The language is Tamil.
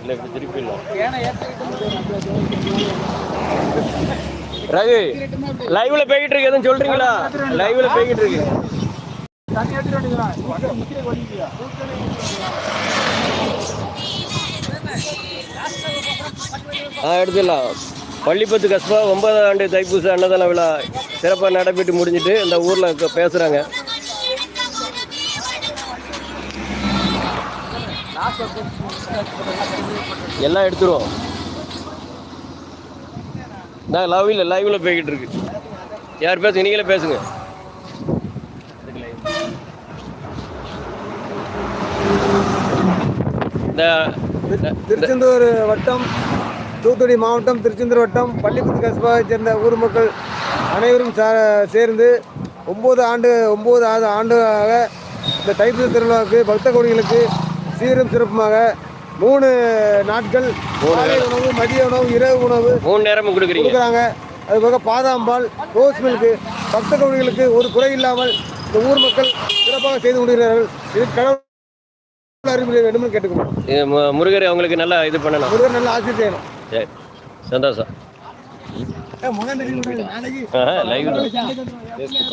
இல்லை இப்படி திருப்பி லைவ்ல போய்கிட்டு இருக்கு. எதுவும் சொல்றீங்களா? லைவ்ல போய்கிட்டு இருக்கு. ஆ எடுத்துடலாம். பள்ளிப்பத்து கஸ்பா ஒன்பதாம் ஆண்டு தைப்பூச அன்னதான விழா சிறப்பாக நடைபெற்று முடிஞ்சிட்டு இந்த ஊரில் பேசுகிறாங்க எல்லாம் எடுத்துருவோம். நான் லவ்வில் லைவில் போய்கிட்டு இருக்கு யார் பேசுங்க? நீங்களே பேசுங்க. இந்த இந்த- திருச்செந்தூர் வட்டம் தூத்துக்குடி மாவட்டம் திருச்செந்தூர் வட்டம் பள்ளிப்பத்து கஸ்பாவை சேர்ந்த ஊர் மக்கள் அனைவரும் சா- சேர்ந்து ஒம்பது ஆண்டு ஒம்பது ஆண்டு ஆண்டாக இந்த தைப்பூச திருவிழாவுக்கு பக்த கோடிகளுக்கு சீரும் சிறப்புமாக மூணு நாட்கள் காலை உணவு மதிய உணவு இரவு உணவு மூணு நேரமும் கொடுக்குறீங்க. அதுபோக பாதாம் பால் ரோஸ் மில்க்கு பக்த கோடிகளுக்கு ஒரு குறை இல்லாமல் இந்த ஊர் மக்கள் சிறப்பாக செய்து கொண்டிருக்கிறார்கள். இது கடவுள் அறிவுரை வேண்டும் என்று கேட்டுக்கொள்கிறோம். இது மு- முருகர் அவங்களுக்கு நல்லா இது பண்ணணும். முருகன் நல்ல ஆசிரியர் செய்யணும் சரி. சந்தோஷம். லைவ்